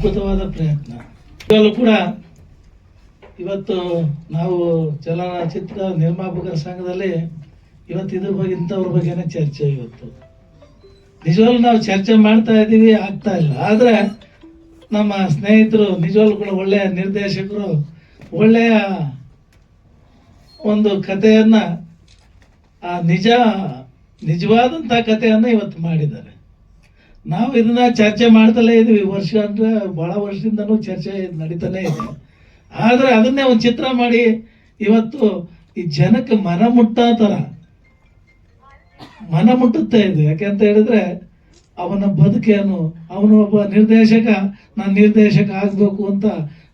ಅದ್ಭುತವಾದ ಪ್ರಯತ್ನ. ಇವಾಗಲೂ ಕೂಡ ಇವತ್ತು ನಾವು ಚಲನಚಿತ್ರ ನಿರ್ಮಾಪಕರ ಸಂಘದಲ್ಲಿ ಇವತ್ತು ಇದ್ರ ಬಗ್ಗೆ ಇಂಥವ್ರ ಬಗ್ಗೆನೇ ಚರ್ಚೆ ಇವತ್ತು. ನಿಜವಾಗ್ಲೂ ನಾವು ಚರ್ಚೆ ಮಾಡ್ತಾ ಇದ್ದೀವಿ, ಆಗ್ತಾ ಇಲ್ಲ. ಆದರೆ ನಮ್ಮ ಸ್ನೇಹಿತರು, ನಿಜವಾಗ್ಲೂ ಕೂಡ ಒಳ್ಳೆಯ ನಿರ್ದೇಶಕರು, ಒಳ್ಳೆಯ ಒಂದು ಕಥೆಯನ್ನು, ಆ ನಿಜ ನಿಜವಾದಂಥ ಕಥೆಯನ್ನು ಇವತ್ತು ಮಾಡಿದ್ದಾರೆ. ನಾವು ಇದನ್ನ ಚರ್ಚೆ ಮಾಡ್ತಲೇ ಇದೀವಿ. ವರ್ಷ ಅಂದ್ರೆ ಬಹಳ ವರ್ಷದಿಂದನೂ ಚರ್ಚೆ ನಡೀತಾನೆ ಇದೆ. ಆದ್ರೆ ಅದನ್ನೇ ಒಂದು ಚಿತ್ರ ಮಾಡಿ, ಇವತ್ತು ಈ ಜನಕ್ಕೆ ಮನ ಮುಟ್ಟ ಥರ ಮನ ಮುಟ್ಟುತ್ತೆ ಇದು. ಯಾಕೆಂತ ಹೇಳಿದ್ರೆ, ಅವನ ಬದುಕೇನು, ಅವನು ಒಬ್ಬ ನಿರ್ದೇಶಕ, ನಾನು ನಿರ್ದೇಶಕ ಆಗ್ಬೇಕು ಅಂತ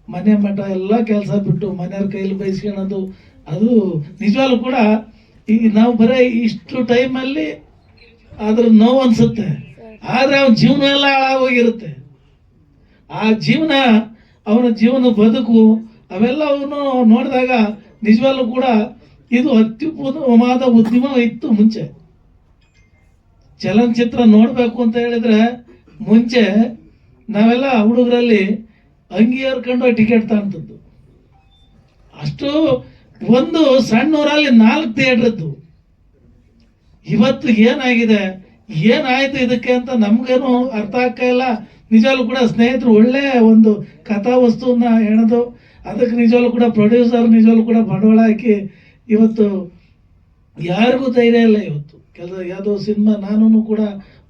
ಮನೆ ಮಠ ಎಲ್ಲ ಕೆಲಸ ಬಿಟ್ಟು ಮನೆಯವ್ರ ಕೈಲಿ ಬಯಸ್ಕೊಳ್ಳೋದು ಅದು ನಿಜವಾಗ್ಲೂ ಕೂಡ ಈ ನಾವು ಬರೀ ಇಷ್ಟು ಟೈಮಲ್ಲಿ ಅದ್ರ ನೋವು ಅನ್ಸುತ್ತೆ. ಆದ್ರೆ ಅವನ ಜೀವನ ಎಲ್ಲ ಹಾಳಾಗೋಗಿರುತ್ತೆ. ಆ ಜೀವನ, ಅವನ ಜೀವನ ಬದುಕು, ಅವೆಲ್ಲ ಅವನು ನೋಡಿದಾಗ ನಿಜವಾಗ್ಲೂ ಕೂಡ ಇದು ಅತ್ಯುತ್ತಮವಾದ ಉದ್ಯಮ ಇತ್ತು ಮುಂಚೆ. ಚಲನಚಿತ್ರ ನೋಡಬೇಕು ಅಂತ ಹೇಳಿದ್ರೆ ಮುಂಚೆ ನಾವೆಲ್ಲ ಹುಡುಗರಲ್ಲಿ ಅಂಗಿ ಹರ್ಕೊಂಡು ಟಿಕೆಟ್ ತಗೊಂತದ್ದು. ಅಷ್ಟು ಒಂದು ಸಣ್ಣ ಊರಲ್ಲಿ ನಾಲ್ಕು ಥಿಯೇಟರ್ ಇತ್ತು ಇವತ್ತು ಏನಾಗಿದೆ? ಏನಾಯ್ತು ಇದಕ್ಕೆ ಅಂತ ನಮ್ಗೇನು ಅರ್ಥ ಆಗ್ತಾ ಇಲ್ಲ. ನಿಜವಾಗ್ಲೂ ಕೂಡ ಸ್ನೇಹಿತರು ಒಳ್ಳೆ ಒಂದು ಕಥಾವಸ್ತುವನ್ನ ಹೆಣದು ಅದಕ್ಕೆ ನಿಜವಾಗ್ಲೂ ಕೂಡ ಪ್ರೊಡ್ಯೂಸರ್ ನಿಜವಾಗ್ಲೂ ಕೂಡ ಬಂಡವಾಳ ಹಾಕಿ ಇವತ್ತು ಯಾರಿಗೂ ಧೈರ್ಯ ಇಲ್ಲ ಇವತ್ತು. ಕೆಲಸ ಯಾವುದೋ ಸಿನಿಮಾ ನಾನು ಕೂಡ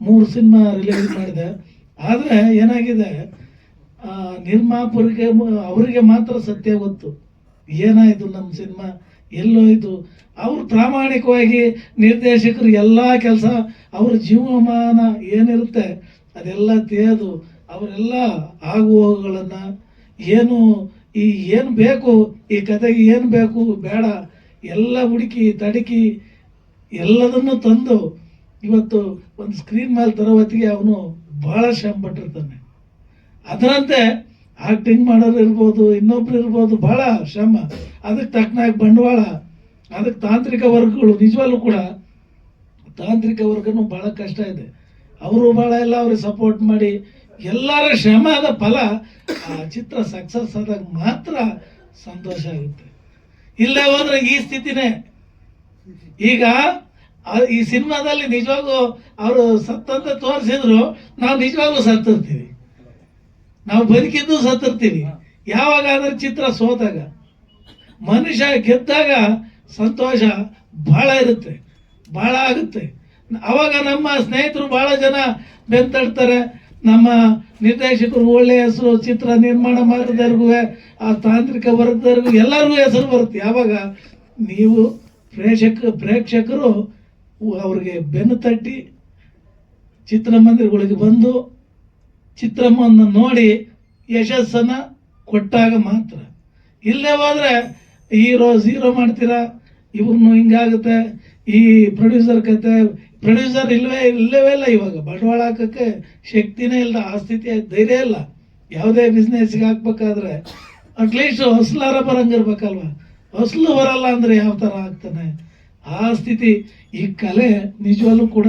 ಮೂರು ಸಿನಿಮಾ ರಿಲೀಸ್ ಮಾಡಿದೆ. ಆದರೆ ಏನಾಗಿದೆ? ಆ, ನಿರ್ಮಾಪಕರಿಗೆ ಅವರಿಗೆ ಮಾತ್ರ ಸತ್ಯ ಗೊತ್ತು. ಏನಾಯಿತು ನಮ್ಮ ಸಿನಿಮಾ? ಎಲ್ಲೋಯ್ತು ಅವರು ಪ್ರಾಮಾಣಿಕವಾಗಿ ನಿರ್ದೇಶಕರು ಎಲ್ಲ ಕೆಲಸ ಅವ್ರ ಜೀವಮಾನ ಏನಿರುತ್ತೆ ಅದೆಲ್ಲ ತೇದು ಅವರೆಲ್ಲ ಆಗುವಗಳನ್ನು ಏನು ಈ ಏನು ಬೇಕು, ಈ ಕತೆಗೆ ಏನು ಬೇಕು ಬೇಡ, ಎಲ್ಲ ಹುಡುಕಿ ತಡಕಿ ಎಲ್ಲದನ್ನು ತಂದು ಇವತ್ತು ಒಂದು ಸ್ಕ್ರೀನ್ ಮೇಲೆ ತರೋ ಹೊತ್ತಿಗೆ ಅವನು ಭಾಳ ಶ್ರಮಪಟ್ಟಿರ್ತಾನೆ ಅದರಂತೆ ಆಕ್ಟಿಂಗ್ ಮಾಡೋರು ಇರ್ಬೋದು, ಇನ್ನೊಬ್ರು ಇರ್ಬೋದು, ಬಹಳ ಶ್ರಮ. ಅದಕ್ಕೆ ತಕ್ಕನಾಗ ಬಂಡವಾಳ, ಅದಕ್ಕೆ ತಾಂತ್ರಿಕ ವರ್ಗಗಳು, ನಿಜವಾಗ್ಲೂ ಕೂಡ ತಾಂತ್ರಿಕ ವರ್ಗನೂ ಬಹಳ ಕಷ್ಟ ಇದೆ. ಅವರು ಬಹಳ ಎಲ್ಲ ಅವ್ರಿಗೆ ಸಪೋರ್ಟ್ ಮಾಡಿ, ಎಲ್ಲರ ಶ್ರಮದ ಫಲ ಆ ಚಿತ್ರ ಸಕ್ಸಸ್ ಆದಾಗ ಮಾತ್ರ ಸಂತೋಷ ಆಗುತ್ತೆ. ಇಲ್ಲೇ ಹೋದ್ರೆ ಈ ಸ್ಥಿತಿನೇ. ಈಗ ಈ ಸಿನಿಮಾದಲ್ಲಿ ನಿಜವಾಗೂ ಅವರು ಸತ್ತಂತ ತೋರಿಸಿದ್ರು, ನಾವು ನಿಜವಾಗ್ಲೂ ಸತ್ತಿರ್ತೀವಿ. ನಾವು ಬದುಕಿದ್ದು ಸತ್ತಿರ್ತೀವಿ ಯಾವಾಗ ಅದ್ರ ಚಿತ್ರ ಸೋತಾಗ ಮನುಷ್ಯ ಗೆದ್ದಾಗ ಸಂತೋಷ ಬಹಳ ಇರುತ್ತೆ ಬಹಳ ಆಗುತ್ತೆ. ಅವಾಗ ನಮ್ಮ ಸ್ನೇಹಿತರು ಬಹಳ ಜನ ಬೆಂತಾಡ್ತಾರೆ ನಮ್ಮ ನಿರ್ದೇಶಕರು ಒಳ್ಳೆಯ ಹೆಸರು ಚಿತ್ರ ನಿರ್ಮಾಣ ಮಾಡಿದವ್ರಿಗೂ ಆ ತಾಂತ್ರಿಕ ವರ್ಗದವ್ರಿಗೂ ಎಲ್ಲರಿಗೂ ಹೆಸರು ಬರುತ್ತೆ. ಯಾವಾಗ ನೀವು ಪ್ರೇಕ್ಷಕ ಪ್ರೇಕ್ಷಕರು ಅವ್ರಿಗೆ ಬೆನ್ನು ತಟ್ಟಿ ಚಿತ್ರಮಂದಿರಗಳಿಗೆ ಬಂದು ಚಿತ್ರಮ್ಮನ್ನು ನೋಡಿ ಯಶಸ್ಸನ್ನು ಕೊಟ್ಟಾಗ ಮಾತ್ರ. ಇಲ್ಲೇ ಹೋದ್ರೆ ಹೀರೋ ಝೀರೋ ಮಾಡ್ತೀರಾ? ಇವ್ರನ್ನು ಹಿಂಗಾಗುತ್ತೆ. ಈ ಪ್ರೊಡ್ಯೂಸರ್ ಕತೆ ಪ್ರೊಡ್ಯೂಸರ್ ಇಲ್ಲವೇ ಇಲ್ಲವೇ ಇಲ್ಲ ಇವಾಗ. ಬಂಡವಾಳ ಹಾಕಕ್ಕೆ ಶಕ್ತಿನೇ ಇಲ್ಲ ಆ ಸ್ಥಿತಿ ಧೈರ್ಯ ಇಲ್ಲ. ಯಾವುದೇ ಬಿಸ್ನೆಸ್ಗೆ ಹಾಕ್ಬೇಕಾದ್ರೆ ಅಟ್ಲೀಸ್ಟ್ ಹೊಸಲಾರ ಬರಂಗಿರ್ಬೇಕಲ್ವ ಹೊಸಲು ಬರಲ್ಲ ಅಂದರೆ ಯಾವ ಥರ ಆಗ್ತಾನೆ? ಆ ಸ್ಥಿತಿ ಈ ಕಲೆ ನಿಜವಾಗ್ಲೂ ಕೂಡ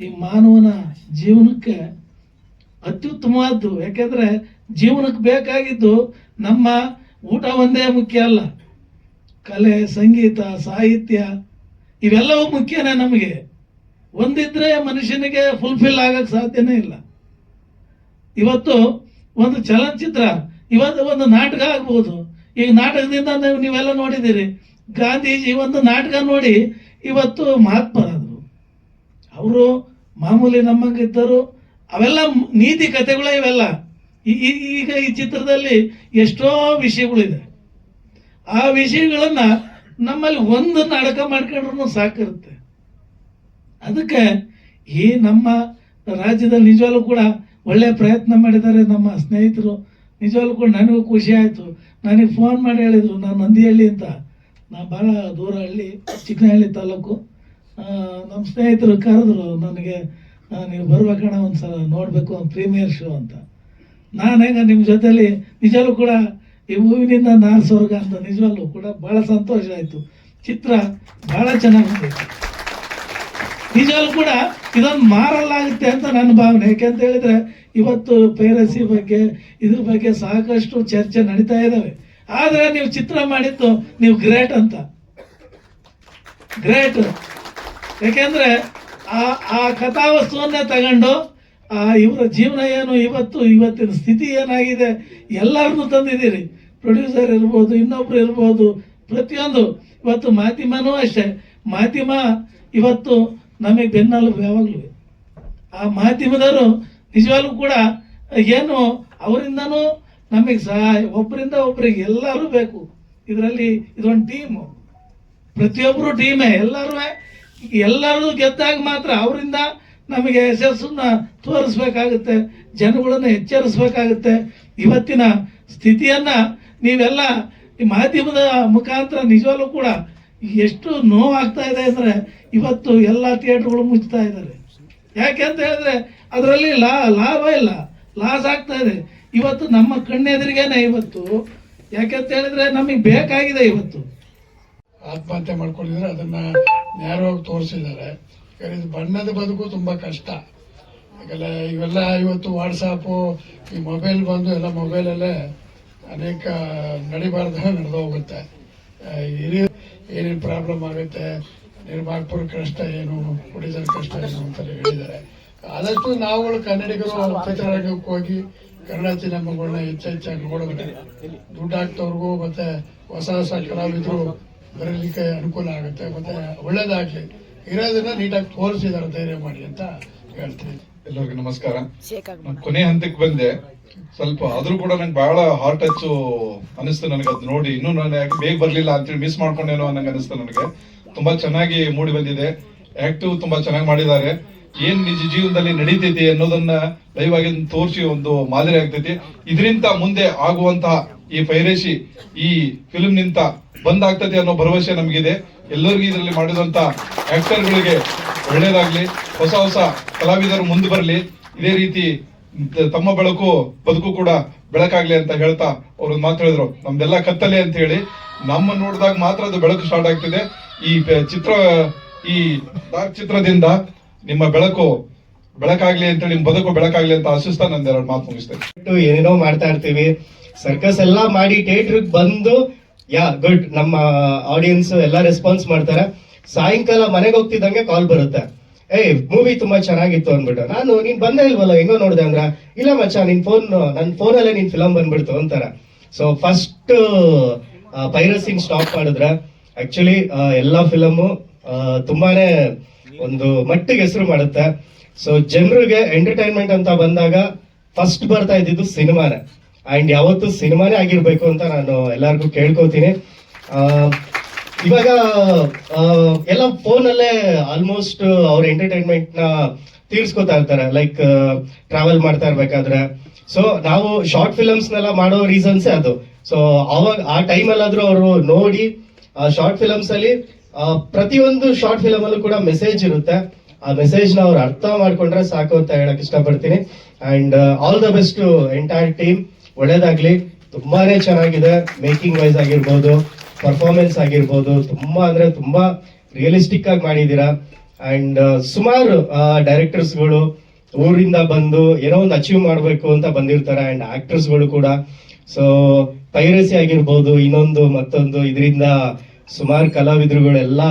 ಈ ಮಾನವನ ಜೀವನಕ್ಕೆ ಅತ್ಯುತ್ತಮವಾದ್ದು. ಯಾಕೆಂದ್ರೆ ಜೀವನಕ್ಕೆ ಬೇಕಾಗಿದ್ದು ನಮ್ಮ ಊಟ ಒಂದೇ ಮುಖ್ಯ ಅಲ್ಲ. ಕಲೆ, ಸಂಗೀತ, ಸಾಹಿತ್ಯ ಇವೆಲ್ಲವೂ ಮುಖ್ಯನೇ ನಮಗೆ. ಒಂದಿದ್ರೆ ಮನುಷ್ಯನಿಗೆ ಫುಲ್ಫಿಲ್ ಆಗಕ್ಕೆ ಸಾಧ್ಯನೇ ಇಲ್ಲ. ಇವತ್ತು ಒಂದು ಚಲನಚಿತ್ರ, ಇವತ್ತು ಒಂದು ನಾಟಕ ಆಗ್ಬೋದು. ಈ ನಾಟಕದಿಂದ ನೀವು, ನೀವೆಲ್ಲ ನೋಡಿದ್ದೀರಿ. ಗಾಂಧೀಜಿ ಒಂದು ನಾಟಕ ನೋಡಿ ಇವತ್ತು ಮಹಾತ್ಮರಾದರು. ಅವರು ಮಾಮೂಲಿ ನಮ್ಮಂಗಿದ್ದರು ಅವೆಲ್ಲ ನೀತಿ ಕಥೆಗಳೇ ಇವೆಲ್ಲ. ಈಗ ಈ ಚಿತ್ರದಲ್ಲಿ ಎಷ್ಟೋ ವಿಷಯಗಳಿದೆ. ಆ ವಿಷಯಗಳನ್ನು ನಮ್ಮಲ್ಲಿ ಒಂದು ನಾಟಕ ಮಾಡ್ಕೊಂಡ್ರು ಸಾಕಿರುತ್ತೆ. ಅದಕ್ಕೆ ಈ ನಮ್ಮ ರಾಜ್ಯದಲ್ಲಿ ನಿಜವಾಗ್ಲೂ ಕೂಡ ಒಳ್ಳೆಯ ಪ್ರಯತ್ನ ಮಾಡಿದ್ದಾರೆ ನಮ್ಮ ಸ್ನೇಹಿತರು. ನಿಜವಾಗ್ಲೂ ಕೂಡ ನನಗೂ ಖುಷಿ ಆಯಿತು. ನನಗೆ ಫೋನ್ ಮಾಡಿ ಹೇಳಿದರು, ನಾನು ನಂದಿಹಳ್ಳಿ ಅಂತ. ನಾ ಭಾಳ ದೂರ ಹಳ್ಳಿ, ಚಿಕ್ಕನಹಳ್ಳಿ ತಾಲೂಕು. ನಮ್ಮ ಸ್ನೇಹಿತರು ಕರೆದ್ರು ನನಗೆ ನೀವು ಬರ್ಬೇಕಣ ಒಂದು ಸಲ ನೋಡಬೇಕು, ಒಂದು ಪ್ರೀಮಿಯರ್ ಶೋ ಅಂತ. ನಾನು ಹೆಂಗ ನಿಮ್ಮ ಜೊತೆಲಿ ನಿಜವಾಗ್ಲೂ ಕೂಡ ಈ ಮೂವಿನಿಂದ ನಾನು ಸ್ವರ್ಗ ಅಂತ ನಿಜವಾಗ್ಲೂ ಕೂಡ ಭಾಳ ಸಂತೋಷ ಆಯಿತು. ಚಿತ್ರ ಭಾಳ ಚೆನ್ನಾಗಿ ನಿಜವಾಗ್ಲೂ ಕೂಡ ಇದೊಂದು ಮಾರಲ್ಲಾಗುತ್ತೆ ಅಂತ ನನ್ನ ಭಾವನೆ. ಯಾಕೆಂತ ಹೇಳಿದ್ರೆ, ಇವತ್ತು ಪೈರಸಿ ಬಗ್ಗೆ, ಇದ್ರ ಬಗ್ಗೆ ಸಾಕಷ್ಟು ಚರ್ಚೆ ನಡೀತಾ ಇದ್ದಾವೆ ಆದರೆ ನೀವು ಚಿತ್ರ ಮಾಡಿದ್ದು ನೀವು ಗ್ರೇಟ್ ಅಂತ. ಗ್ರೇಟ್. ಯಾಕೆಂದ್ರೆ ಆ ಆ ಕಥಾವಸ್ತುವನ್ನೇ ತಗೊಂಡು, ಆ, ಇವರ ಜೀವನ ಏನು, ಇವತ್ತು, ಇವತ್ತಿನ ಸ್ಥಿತಿ ಏನಾಗಿದೆ ಎಲ್ಲರನ್ನೂ ತಂದಿದ್ದೀರಿ. ಪ್ರೊಡ್ಯೂಸರ್ ಇರ್ಬೋದು, ಇನ್ನೊಬ್ರು ಇರ್ಬೋದು, ಪ್ರತಿಯೊಂದು. ಇವತ್ತು ಮಾಧ್ಯಮನೂ ಅಷ್ಟೇ. ಮಾಧ್ಯಮ ಇವತ್ತು ನಮಗೆ ಬೆನ್ನಲು ಯಾವಾಗಲೂ ಆ ಮಾಧ್ಯಮದವರು ನಿಜವಾಗ್ಲೂ ಕೂಡ ಏನು, ಅವರಿಂದನೂ ನಮಗೆ ಸಹಾಯ, ಒಬ್ಬರಿಂದ ಒಬ್ಬರಿಗೆ ಎಲ್ಲರೂ ಬೇಕು. ಇದರಲ್ಲಿ ಇದೊಂದು ಟೀಮು. ಪ್ರತಿಯೊಬ್ಬರು ಟೀಮೇ ಎಲ್ಲರೂ ಎಲ್ಲರೂ ಗೆದ್ದಾಗ ಮಾತ್ರ ಅವರಿಂದ ನಮಗೆ ಯಶಸ್ಸನ್ನು ತೋರಿಸ್ಬೇಕಾಗುತ್ತೆ, ಜನಗಳನ್ನು ಎಚ್ಚರಿಸ್ಬೇಕಾಗುತ್ತೆ. ಇವತ್ತಿನ ಸ್ಥಿತಿಯನ್ನ ನೀವೆಲ್ಲ ಮಾಧ್ಯಮದ ಮುಖಾಂತರ ನಿಜವಾಗ್ಲೂ ಕೂಡ ಎಷ್ಟು ನೋವಾಗ್ತಾ ಇದೆ ಅಂದ್ರೆ ಇವತ್ತು ಎಲ್ಲ ಥಿಯೇಟರ್ಗಳು ಮುಚ್ತಾ ಇದ್ದಾರೆ. ಯಾಕೆ ಅಂತ ಹೇಳಿದ್ರೆ ಅದರಲ್ಲಿ ಲಾ, ಲಾಭ ಇಲ್ಲ, ಲಾಸ್ ಆಗ್ತಾ ಇದೆ. ಇವತ್ತು ನಮ್ಮ ಕಣ್ಣೆದುರಿಗೇನೆ ಇವತ್ತು ಯಾಕೆಂತ ಹೇಳಿದ್ರೆ ನಮಗೆ ಬೇಕಾಗಿದೆ ಇವತ್ತು. ಆತ್ಮಹತ್ಯೆ ಮಾಡ್ಕೊಂಡಿದ್ರೆ ಅದನ್ನ ನೇರವಾಗಿ ತೋರಿಸಿದ್ದಾರೆ. ಬಣ್ಣದ ಬದುಕು ತುಂಬಾ ಕಷ್ಟ. ಯಾಕಂದ್ರೆ ಇವೆಲ್ಲ ಇವತ್ತು ವಾಟ್ಸಾಪು, ಈ ಮೊಬೈಲ್ ಬಂದು ಎಲ್ಲ ಮೊಬೈಲಲ್ಲೇ ಅನೇಕ ನಡಿಬಾರ್ದ ನಡೆದು ಹೋಗುತ್ತೆ. ಏನೇನು ಪ್ರಾಬ್ಲಮ್ ಆಗುತ್ತೆ ನಿರ್ಮಾಪುರ ಕಷ್ಟ ಏನು ಕುಡಿದ ಕಷ್ಟ ಏನು ಅಂತ ಹೇಳಿದ್ದಾರೆ. ಆದಷ್ಟು ನಾವುಗಳು ಕನ್ನಡಿಗರು ಚಿತ್ರರಂಗಕ್ಕೆ ಹೋಗಿ ಕನ್ನಡ ಸಿನಿಮಾಗಳನ್ನ ಹೆಚ್ಚೆಚ್ಚಾಗಿ ನೋಡಬೇಕು. ದುಡ್ಡು ಹಾಕ್ತವ್ರಿಗೂ ಮತ್ತೆ ಹೊಸ ಹೊಸ ಕಲಾವಿದರು ಬರಲಿಕ್ಕೆ ಅನುಕೂಲ ಆಗುತ್ತೆ. ಮತ್ತೆ ಒಳ್ಳೇದಾಗಲಿ. ಇರೋದನ್ನ ನೀಟಾಗಿ ತೋರಿಸಿದಾರೆ ಧೈರ್ಯ ಮಾಡಿ ಅಂತ ಹೇಳ್ತೀನಿ. ಎಲ್ಲರಿಗೂ ನಮಸ್ಕಾರ. ನಾನ್ ಕೊನೆ ಹಂತಕ್ಕೆ ಬಂದೆ. ಸ್ವಲ್ಪ ಆದ್ರೂ ಕೂಡ ನಂಗೆ ಬಹಳ ಹಾರ್ಟ್ ಟಚ್ ಅನಿಸ್ತು ನನಗೆ. ಅದ್ ನೋಡಿ ಇನ್ನೂ ನಾನು ಯಾಕೆ ಬೇಗ ಬರ್ಲಿಲ್ಲ ಅಂತೇಳಿ ಮಿಸ್ ಮಾಡ್ಕೊಂಡೇನೋ ನಂಗೆ ಅನಿಸ್ತು ನನಗೆ. ತುಂಬಾ ಚೆನ್ನಾಗಿ ಮೂಡಿ ಬಂದಿದೆ. ಆಕ್ಟಿವ್ ತುಂಬಾ ಚೆನ್ನಾಗಿ ಮಾಡಿದ್ದಾರೆ. ಏನ್ ನಿಜ ಜೀವನದಲ್ಲಿ ನಡೀತೈತಿ ಅನ್ನೋದನ್ನ ಲೈವ್ ಆಗಿ ತೋರಿಸಿ ಒಂದು ಮಾದರಿ ಆಗ್ತೈತಿ. ಇದರಿಂದ ಮುಂದೆ ಆಗುವಂತಹ ಈ ಪೈರೇಶಿ ಈ ಫಿಲ್ಮ್ ನಿಂತ ಬಂದ್ ಆಗ್ತೈತಿ ಅನ್ನೋ ಭರವಸೆ ನಮಗಿದೆ. ಎಲ್ಲರಿಗೂ ಇದರಲ್ಲಿ ಮಾಡಿದಂತ ಆಕ್ಟರ್ಗಳಿಗೆ ಒಳ್ಳೇದಾಗ್ಲಿ, ಹೊಸ ಹೊಸ ಕಲಾವಿದರು ಮುಂದೆ ಬರಲಿ. ಇದೇ ರೀತಿ ತಮ್ಮ ಬೆಳಕು, ಬದುಕು ಕೂಡ ಬೆಳಕಾಗ್ಲಿ ಅಂತ ಹೇಳ್ತಾ ಅವ್ರು ಮಾತು ಹೇಳಿದ್ರು. ನಮ್ದೆಲ್ಲ ಕತ್ತಲೆ ಅಂತ ಹೇಳಿ ನಮ್ಮ ನೋಡಿದಾಗ ಮಾತ್ರ ಅದು ಬೆಳಕು ಸ್ಟಾರ್ಟ್ ಆಗ್ತಿದೆ. ಈ ಚಿತ್ರ, ಈ ಚಿತ್ರದಿಂದ ನಿಮ್ಮ ಬೆಳಕು ಬೆಳಕಾಗ್ಲಿ ಅಂತೇಳಿ ನಿಮ್ಮ ಬದುಕು ಬೆಳಕಾಗ್ಲಿ ಅಂತ ಆಶಿಸ್ತಾ ನಂದೆರಡು ಮಾತು ಮುಗಿಸ್ತೇನೆ. ಏನೇನೋ ಮಾಡ್ತಾ ಇರ್ತೀವಿ. ಸರ್ಕಸ್ ಎಲ್ಲ ಮಾಡಿ ಥಿಯೇಟರ್ ಬಂದು, ಯಾ ಗುಡ್ ನಮ್ಮ ಆಡಿಯನ್ಸ್ ಎಲ್ಲ ರೆಸ್ಪಾನ್ಸ್ ಮಾಡ್ತಾರೆ. ಸಾಯಂಕಾಲ ಮನೆಗೆ ಹೋಗ್ತಿದ್ದಂಗೆ ಕಾಲ್ ಬರುತ್ತೆ. ಏಯ್ ಮೂವಿ ತುಂಬಾ ಚೆನ್ನಾಗಿತ್ತು ಅಂದ್ಬಿಟ್ಟು. ನಾನು, ನೀನ್ ಬಂದೇ ಇಲ್ವಲ್ಲ, ಹೆಂಗೋ ನೋಡಿದೆ ಅಂದ್ರ, ಇಲ್ಲ ಮಚ್ಚ, ನಿನ್ ಫೋನ್ ನನ್ ಫೋನಲ್ಲೇ ನಿನ್ ಫಿಲಮ್ ಬಂದ್ಬಿಡ್ತು ಅಂತಾರ. ಸೊ ಫಸ್ಟ್ ಪೈರಸಿಂಗ್ ಸ್ಟಾಪ್ ಮಾಡಿದ್ರ ಆಕ್ಚುಲಿ ಎಲ್ಲಾ ಫಿಲಮು ತುಂಬಾನೇ ಒಂದು ಮಟ್ಟಿಗೆ ಹೆಸರು ಮಾಡುತ್ತೆ. ಸೊ ಜನರಿಗೆ ಎಂಟರ್ಟೈನ್ಮೆಂಟ್ ಅಂತ ಬಂದಾಗ ಫಸ್ಟ್ ಬರ್ತಾ ಇದ್ದಿದ್ದು ಸಿನಿಮಾನೇ ಅಂಡ್ ಯಾವತ್ತು ಸಿನಿಮಾನೇ ಆಗಿರ್ಬೇಕು ಅಂತ ನಾನು ಎಲ್ಲರಿಗೂ ಕೇಳ್ಕೊತೀನಿ ಇವಾಗ ಎಲ್ಲ ಫೋನಲ್ಲೇ ಆಲ್ಮೋಸ್ಟ್ ಅವ್ರ ಎಂಟರ್ಟೈನ್ಮೆಂಟ್ನ ತೀರ್ಸ್ಕೊತಾ ಇರ್ತಾರೆ. ಲೈಕ್ ಟ್ರಾವೆಲ್ ಮಾಡ್ತಾ ಇರ್ಬೇಕಾದ್ರೆ. ಸೊ ನಾವು ಶಾರ್ಟ್ ಫಿಲಮ್ಸ್ನೆಲ್ಲ ಮಾಡೋ ರೀಸನ್ಸೇ ಅದು. ಸೊ ಅವಾಗ, ಆ ಟೈಮ್ ಅಲ್ಲಾದ್ರೂ ಅವರು ನೋಡಿ ಶಾರ್ಟ್ ಫಿಲಮ್ಸಲ್ಲಿ ಪ್ರತಿಯೊಂದು ಶಾರ್ಟ್ ಫಿಲಮಲ್ಲೂ ಕೂಡ ಮೆಸೇಜ್ ಇರುತ್ತೆ. ಆ ಮೆಸೇಜ್ನ ಅವ್ರು ಅರ್ಥ ಮಾಡ್ಕೊಂಡ್ರೆ ಸಾಕು ಅಂತ ಹೇಳಕ್ ಇಷ್ಟಪಡ್ತೀನಿ. And all the best entire team ಒಳ್ಳೇದಾಗ್ಲಿ. ತುಂಬಾನೇ ಚೆನ್ನಾಗಿದೆ. ಮೇಕಿಂಗ್ ವೈಸ್ ಆಗಿರ್ಬೋದು, ಪರ್ಫಾರ್ಮೆನ್ಸ್ ಆಗಿರ್ಬೋದು. ತುಂಬಾ ಅಂದ್ರೆ ತುಂಬಾ ರಿಯಲಿಸ್ಟಿಕ್ ಆಗಿ ಮಾಡಿದ್ದೀರಾ. ಅಂಡ್ ಸುಮಾರು ಡೈರೆಕ್ಟರ್ಸ್ಗಳು ಊರಿಂದ ಬಂದು ಏನೋ ಒಂದು ಅಚೀವ್ ಮಾಡಬೇಕು ಅಂತ ಬಂದಿರ್ತಾರೆ. ಅಂಡ್ ಆಕ್ಟರ್ಸ್ಗಳು ಕೂಡ. ಸೊ, ಪೈರಸಿ ಆಗಿರ್ಬೋದು, ಇನ್ನೊಂದು, ಮತ್ತೊಂದು, ಇದರಿಂದ ಸುಮಾರು ಕಲಾವಿದರುಗಳೆಲ್ಲ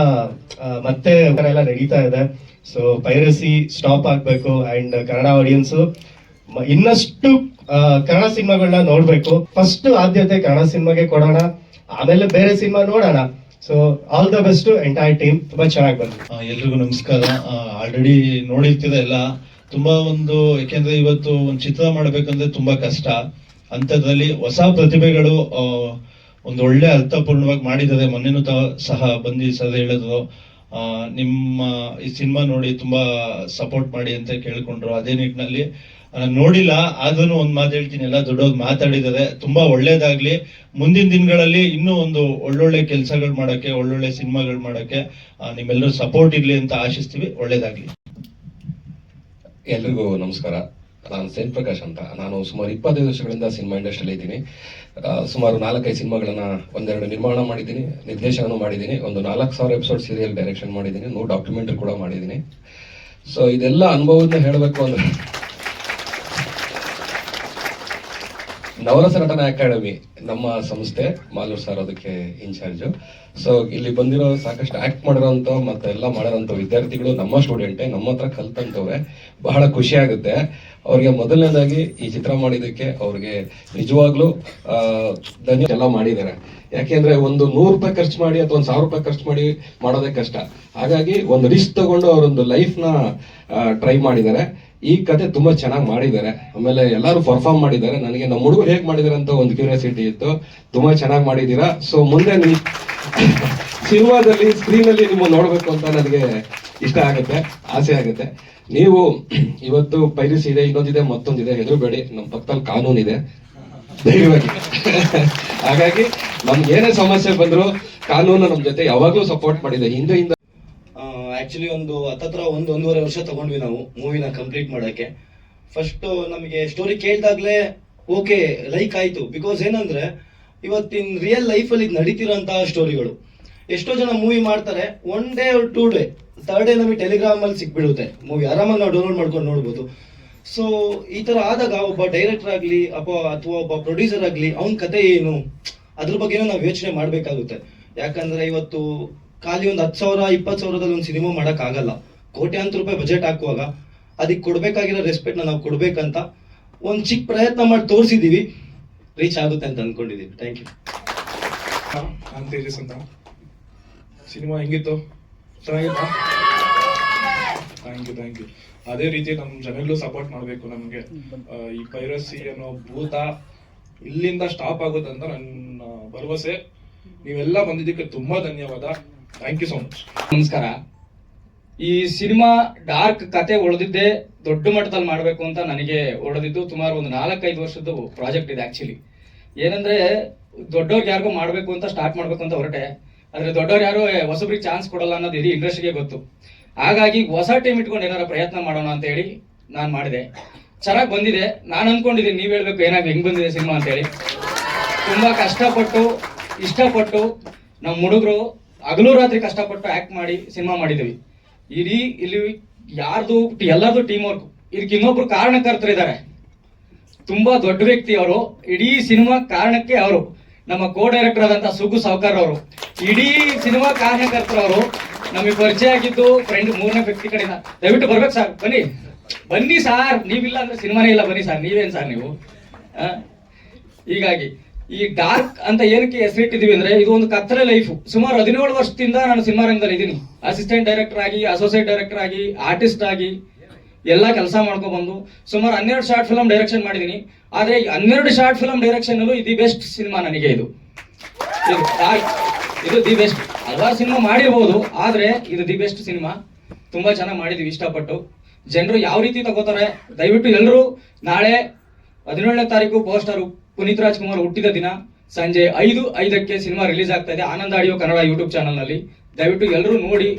ಮತ್ತೆ ಎಲ್ಲ ನಡೀತಾ ಇದೆ. ಸೊ, ಪೈರಸಿ ಸ್ಟಾಪ್ ಆಗಬೇಕು. ಅಂಡ್ ಕನ್ನಡ ಆಡಿಯನ್ಸು ಇನ್ನಷ್ಟು ಕನ್ನಡ ಸಿನಿಮಾಗಳನ್ನ ನೋಡ್ಬೇಕು. ಫಸ್ಟ್ ಆದ್ಯತೆ ಕನ್ನಡ ಸಿನಿಮಾಗೆ ಕೊಡೋಣ. ಆಮೇಲೆ ಬೇರೆ ಸಿನಿಮಾ ನೋಡೋಣ. So all the best entire team ತುಂಬಾ ಚೆನ್ನಾಗಿ ಬಂತು. ಎಲ್ರಿಗೂ ನಮಸ್ಕಾರ. ಆಲ್ರೆಡಿ ನೋಡಿರ್ತಿದೆ ಎಲ್ಲ. ತುಂಬಾ ಒಂದು ಯಾಕೆಂದ್ರೆ ಇವತ್ತು ಒಂದು ಚಿತ್ರ ಮಾಡ್ಬೇಕಂದ್ರೆ ತುಂಬಾ ಕಷ್ಟ. ಅಂಥದ್ರಲ್ಲಿ ಹೊಸ ಪ್ರತಿಭೆಗಳು ಒಂದು ಒಳ್ಳೆ ಅರ್ಥಪೂರ್ಣವಾಗಿ ಮಾಡಿದ್ದಾರೆ. ಮೊನ್ನೆನೂ ಸಹ ಬಂದು ಸರ್ ಹೇಳಿದ್ರು. ನಿಮ್ಮ ಈ ಸಿನಿಮಾ ನೋಡಿ ತುಂಬಾ ಸಪೋರ್ಟ್ ಮಾಡಿ ಅಂತ ಕೇಳ್ಕೊಂಡ್ರು. ಅದೇ ನಿಟ್ಟಿನಲ್ಲಿ ನೋಡಿಲ್ಲ ಆದ್ರೂ ಒಂದ್ ಮಾತು ಹೇಳ್ತೀನಿ. ಎಲ್ಲ ದೊಡ್ಡೋಗಿ ಮಾತಾಡಿದ್ದಾರೆ ತುಂಬಾ ಒಳ್ಳೇದಾಗ್ಲಿ. ಮುಂದಿನ ದಿನಗಳಲ್ಲಿ ಇನ್ನೂ ಒಂದು ಒಳ್ಳೊಳ್ಳೆ ಕೆಲಸಗಳು ಮಾಡಕ್ಕೆ, ಒಳ್ಳೊಳ್ಳೆ ಸಿನಿಮಾಗಳು ಮಾಡಕ್ಕೆ ನಿಮ್ಮೆಲ್ಲರ ಸಪೋರ್ಟ್ ಇರ್ಲಿ ಅಂತ ಆಶಿಸ್ತೀವಿ. ಒಳ್ಳೇದಾಗ್ಲಿ. ಎಲ್ರಿಗೂ ನಮಸ್ಕಾರ. ನಾನು ಸೇನ್ ಪ್ರಕಾಶ್ ಅಂತ. ನಾನು ಸುಮಾರು ಇಪ್ಪತ್ತೈದು ವರ್ಷಗಳಿಂದ ಸಿನಿಮಾ ಇಂಡಸ್ಟ್ರಿಯಲ್ಲಿ ಇದ್ದೀನಿ. ಸುಮಾರು ನಾಲ್ಕೈದು ಸಿನಿಮಾಗಳನ್ನ ಒಂದೆರಡು ನಿರ್ಮಾಣ ಮಾಡಿದ್ದೀನಿ ನಿರ್ದೇಶನ ಮಾಡಿದ್ದೀನಿ, ಒಂದು ನಾಲ್ಕು ಸಾವಿರ ಎಪಿಸೋಡ್ ಸೀರಿಯಲ್ ಡೈರೆಕ್ಷನ್ ಮಾಡಿದ್ದೀನಿ ನೂರು ಡಾಕ್ಯುಮೆಂಟ್ರಿ ಕೂಡ ಮಾಡಿದ್ದೀನಿ. ಸೊ ಇದೆಲ್ಲ ಅನುಭವದಿಂದ ಹೇಳಬೇಕು ಅಂದ್ರೆ ನವರಸ ನಟನ ಅಕಾಡೆಮಿ, ನಮ್ಮ ಸಂಸ್ಥೆ, ಮಾಲೂರ್ ಸರ್ ಅದಕ್ಕೆ ಇನ್ಚಾರ್ಜ್. ಸೊ ಇಲ್ಲಿ ಬಂದಿರೋ ಸಾಕಷ್ಟು ಆಕ್ಟ್ ಮಾಡಿರೋಂಥ ಮತ್ತೆ ಎಲ್ಲ ಮಾಡಿರೋಂಥ ವಿದ್ಯಾರ್ಥಿಗಳು ನಮ್ಮ ಸ್ಟೂಡೆಂಟೇ ನಮ್ಮ ಹತ್ರ ಕಲ್ತಂತವ್ರೆ ಬಹಳ ಖುಷಿ ಆಗುತ್ತೆ. ಅವ್ರಿಗೆ ಮೊದಲನೇದಾಗಿ ಈ ಚಿತ್ರ ಮಾಡಿದ್ದಕ್ಕೆ ಅವ್ರಿಗೆ ನಿಜವಾಗ್ಲೂ ಧನ್ಯ ಎಲ್ಲ ಮಾಡಿದ್ದಾರೆ. ಯಾಕೆಂದ್ರೆ ಒಂದು ನೂರು ರೂಪಾಯಿ ಖರ್ಚು ಮಾಡಿ ಅಥವಾ ಒಂದು ಸಾವಿರ ರೂಪಾಯಿ ಖರ್ಚು ಮಾಡಿ ಮಾಡೋದೇ ಕಷ್ಟ. ಹಾಗಾಗಿ ಒಂದು ರಿಸ್ಕ್ ತಗೊಂಡು ಅವರೊಂದು ಲೈಫ್ನ ಟ್ರೈ ಮಾಡಿದ್ದಾರೆ. ಈ ಕತೆ ತುಂಬಾ ಚೆನ್ನಾಗಿ ಮಾಡಿದ್ದಾರೆ. ಆಮೇಲೆ ಎಲ್ಲರೂ ಪರ್ಫಾರ್ಮ್ ಮಾಡಿದ್ದಾರೆ. ನನಗೆ ನಮ್ಮ ಹುಡುಗರು ಹೇಗೆ ಮಾಡಿದ್ದಾರೆ ಅಂತ ಒಂದು ಕ್ಯೂರಿಯಾಸಿಟಿ ಇತ್ತು. ತುಂಬಾ ಚೆನ್ನಾಗಿ ಮಾಡಿದ್ದೀರಾ? ಸೊ ಮುಂದೆ ನೀವು ಸಿನಿಮಾದಲ್ಲಿ ಸ್ಕ್ರೀನ್ ಅಲ್ಲಿ ನಿಮ್ಮ ನೋಡ್ಬೇಕು ಅಂತ ನನಗೆ ಇಷ್ಟ ಆಗುತ್ತೆ, ಆಸೆ ಆಗುತ್ತೆ. ನೀವು ಇವತ್ತು ಪೈರಿಸ್ ಇದೆ, ಇನ್ನೊಂದಿದೆ, ಮತ್ತೊಂದಿದೆ, ಹೆದರಬೇಡಿ. ನಮ್ಮ ಪಕ್ಕದಲ್ಲಿ ಕಾನೂನು ಇದೆ. ಧೈರ್ಯವಾಗಿ. ಹಾಗಾಗಿ ನಮ್ಗೆ ಏನೇ ಸಮಸ್ಯೆ ಬಂದ್ರು ಕಾನೂನು ನಮ್ ಜೊತೆ ಯಾವಾಗಲೂ ಸಪೋರ್ಟ್ ಮಾಡಿದೆ. ಹಿಂದೆಯಿಂದ ಆಕ್ಚುಲಿ ಒಂದು ಹತ್ತತ್ರ ಒಂದು ಒಂದೂವರೆ ವರ್ಷ ತಗೊಂಡ್ವಿ ನಾವು ಮೂವಿನ ಕಂಪ್ಲೀಟ್ ಮಾಡೋಕ್ಕೆ. ಫಸ್ಟ್ ನಮಗೆ ಸ್ಟೋರಿ ಕೇಳಿದಾಗ್ಲೇ ಓಕೆ ಲೈಕ್ ಆಯಿತು. ಬಿಕಾಸ್ ಏನಂದ್ರೆ, ಇವತ್ತಿನ ರಿಯಲ್ ಲೈಫಲ್ಲಿ ನಡೀತಿರೋಂತಹ ಸ್ಟೋರಿಗಳು ಎಷ್ಟೋ ಜನ ಮೂವಿ ಮಾಡ್ತಾರೆ one day two day third day ನಮಗೆ ಟೆಲಿಗ್ರಾಮ್ ಅಲ್ಲಿ ಸಿಕ್ಬಿಡುತ್ತೆ. ಮೂವಿ ಆರಾಮಾಗಿ ನಾವು ಡೌನ್ಲೋಡ್ ಮಾಡ್ಕೊಂಡು ನೋಡ್ಬೋದು. ಸೊ ಈ ತರ ಆದಾಗ ಒಬ್ಬ ಡೈರೆಕ್ಟರ್ ಆಗಲಿ ಅಥವಾ ಅಥವಾ ಒಬ್ಬ ಪ್ರೊಡ್ಯೂಸರ್ ಆಗಲಿ, ಅವನ ಕತೆ ಏನು? ಅದ್ರ ಬಗ್ಗೆನೂ ನಾವು ಯೋಚನೆ ಮಾಡಬೇಕಾಗುತ್ತೆ. ಯಾಕಂದ್ರೆ ಇವತ್ತು ಖಾಲಿ ಒಂದು ಹತ್ತು ಸಾವಿರ ಇಪ್ಪತ್ತು ಸಾವಿರದಲ್ಲಿ ಒಂದು ಸಿನಿಮಾ ಮಾಡಕ್ ಆಗಲ್ಲ ಕೋಟ್ಯಾಂತರ ರೂಪಾಯಿ ಬಜೆಟ್ ಹಾಕುವಾಗ ಅದಕ್ಕೆ ಕೊಡ್ಬೇಕಾಗಿರೋ ರೆಸ್ಪೆಕ್ಟ್ ನಾವು ಕೊಡಬೇಕಂತ ಒಂದು ಚಿಕ್ಕ ಪ್ರಯತ್ನ ಮಾಡಿ ತೋರಿಸಿದೀವಿ. ರೀಚ್ ಆಗುತ್ತೆ ಅಂತ ಅನ್ಕೊಂಡಿದೀವಿ. ಥ್ಯಾಂಕ್ ಯು ನಾನು ತೇಜಸ್ ಅಂತ. ಸಿನಿಮಾ ಹೆಂಗಿತ್ತು? ಚೆನ್ನಾಗಿತ್ತಾ? ಥ್ಯಾಂಕ್ ಯು ಥ್ಯಾಂಕ್ ಯು ಅದೇ ರೀತಿ ನಮ್ಮ ಜನಗಳು ಸಪೋರ್ಟ್ ಮಾಡಬೇಕು ನಮಗೆ. ಈ ಪೈರಸಿ ಅನ್ನೋ ಭೂತ ಇಲ್ಲಿಂದ ಸ್ಟಾಪ್ ಆಗುತ್ತೆ ಅಂತ ನನ್ನ ಭರವಸೆ. ನೀವೆಲ್ಲ ಬಂದಿದ್ದಕ್ಕೆ ತುಂಬಾ ಧನ್ಯವಾದ. ಥ್ಯಾಂಕ್ ಯು ಸೊ ಮಚ್ ನಮಸ್ಕಾರ. ಈ ಸಿನಿಮಾ ಡಾರ್ಕ್ ಕತೆ ಉಳಿದಿದ್ದೆ ದೊಡ್ಡ ಮಟ್ಟದಲ್ಲಿ ಮಾಡಬೇಕು ಅಂತ ನನಗೆ ಹೊಡೆದಿದ್ದು ಸುಮಾರು ಒಂದು ನಾಲ್ಕೈದು ವರ್ಷದ್ದು ಪ್ರಾಜೆಕ್ಟ್ ಇದೆ ಆ್ಯಕ್ಚುಲಿ ಏನಂದ್ರೆ ದೊಡ್ಡವ್ರಿಗೆ ಯಾರಿಗೂ ಮಾಡಬೇಕು ಅಂತ ಸ್ಟಾರ್ಟ್ ಮಾಡಬೇಕು ಅಂತ ಹೊರಟೆ. ಆದ್ರೆ ದೊಡ್ಡವ್ರು ಯಾರು ಹೊಸಬ್ರಿಗೆ ಚಾನ್ಸ್ ಕೊಡಲ್ಲ ಅನ್ನೋದು ಇಡೀ ಇಂಡಸ್ಟ್ರಿಗೆ ಗೊತ್ತು. ಹಾಗಾಗಿ ಹೊಸ ಟೀಮ್ ಇಟ್ಕೊಂಡು ಏನಾರ ಪ್ರಯತ್ನ ಮಾಡೋಣ ಅಂತ ಹೇಳಿ ನಾನು ಮಾಡಿದೆ. ಚೆನ್ನಾಗಿ ಬಂದಿದೆ. ನಾನು ಅನ್ಕೊಂಡಿದ್ದೀನಿ ನೀವು ಹೇಳ್ಬೇಕು ಏನಾಗ, ಹೆಂಗೆ ಬಂದಿದೆ ಸಿನಿಮಾ ಅಂತ ಹೇಳಿ. ತುಂಬಾ ಕಷ್ಟಪಟ್ಟು, ಇಷ್ಟಪಟ್ಟು ನಮ್ಮ ಹುಡುಗರು ಹಗಲು ರಾತ್ರಿ ಕಷ್ಟಪಟ್ಟು ಆಕ್ಟ್ ಮಾಡಿ ಸಿನಿಮಾ ಮಾಡಿದೀವಿ. ಇಡೀ ಇಲ್ಲಿ ಯಾರ್ದು ಎಲ್ಲರದು ಟೀಮ್ ವರ್ಕ್ ಇದಕ್ಕೆ ಇನ್ನೊಬ್ರು ಕಾರಣಕರ್ತರಿದ್ದಾರೆ ತುಂಬಾ ದೊಡ್ಡ ವ್ಯಕ್ತಿ ಅವರು. ಇಡೀ ಸಿನಿಮಾ ಕಾರಣಕ್ಕೆ ಅವರು. ನಮ್ಮ ಕೋ ಡೈರೆಕ್ಟರ್ ಆದಂತ ಸುಗು ಸಾವ್ಕಾರ್ ಅವರು. ಇಡೀ ಸಿನಿಮಾ ಕಾರಣಕರ್ತರು ಅವರು. ನಮಗೆ ಪರಿಚಯ ಆಗಿದ್ದು ಫ್ರೆಂಡ್ ಮೂರನೇ ವ್ಯಕ್ತಿ ಕಡೆಯಿಂದ. ದಯವಿಟ್ಟು ಬರ್ಬೇಕು ಸರ್ ಬನ್ನಿ. ಬನ್ನಿ ಸಾರ್ ನೀವಿಲ್ಲ ಅಂದ್ರೆ ಸಿನಿಮಾನೇ ಇಲ್ಲ. ಬನ್ನಿ ಸರ್ ನೀವೇನ್ ಸರ್ ನೀವು? ಹೀಗಾಗಿ ಈ ಡಾರ್ಕ್ ಅಂತ ಏನಕ್ಕೆ ಹೆಸರಿಟ್ಟಿದೀವಿ ಅಂದ್ರೆ ಇದು ಒಂದು ಕತ್ತಲೆ ಲೈಫ್ ಸುಮಾರು ಹದಿನೇಳು ವರ್ಷದಿಂದ ನಾನು ಸಿನಿಮಾ ರಂಗದಲ್ಲಿ ಇದ್ದೀನಿ. ಅಸಿಸ್ಟೆಂಟ್ ಡೈರೆಕ್ಟರ್ ಆಗಿ ಅಸೋಸಿಯೇಟ್ ಡೈರೆಕ್ಟರ್ ಆಗಿ ಆರ್ಟಿಸ್ಟ್ ಆಗಿ ಎಲ್ಲ ಕೆಲಸ ಮಾಡ್ಕೊಬಂದು ಸುಮಾರು ಹನ್ನೆರಡು ಶಾರ್ಟ್ ಫಿಲಮ್ ಡೈರೆಕ್ಷನ್ ಮಾಡಿದ್ದೀನಿ. ಆದ್ರೆ ಈ ಹನ್ನೆರಡು ಶಾರ್ಟ್ ಫಿಲಮ್ ಡೈರೆಕ್ಷನ್ ಅಲ್ಲೂ ಇದು ಬೆಸ್ಟ್ ಸಿನಿಮಾ ನನಗೆ ಇದು. ಇದು ದಿ ಬೆಸ್ಟ್ ಹಲವಾರು ಸಿನಿಮಾ ಮಾಡಿರ್ಬೋದು, ಆದ್ರೆ ಇದು ದಿ ಬೆಸ್ಟ್ ಸಿನಿಮಾ ತುಂಬಾ ಚೆನ್ನಾಗಿ ಮಾಡಿದೀವಿ, ಇಷ್ಟಪಟ್ಟು. ಜನರು ಯಾವ ರೀತಿ ತಗೋತಾರೆ, ದಯವಿಟ್ಟು ಎಲ್ಲರೂ ನಾಳೆ ಹದಿನೇಳನೇ ತಾರೀಕು ಪೋಸ್ಟರ್ ಪುನೀತ್ ರಾಜ್ಕುಮಾರ್ ಹುಟ್ಟಿದ ದಿನ ಸಂಜೆ ಐದು, ಐದಕ್ಕೆ ಸಿನಿಮಾ ರಿಲೀಸ್ ಆಗ್ತಾ ಇದೆ ಆನಂದ ಆಡಿಯೋ ಕನ್ನಡ ಯೂಟ್ಯೂಬ್ ಚಾನಲ್ನಲ್ಲಿ ದಯವಿಟ್ಟು ಎಲ್ಲರೂ ನೋಡಿ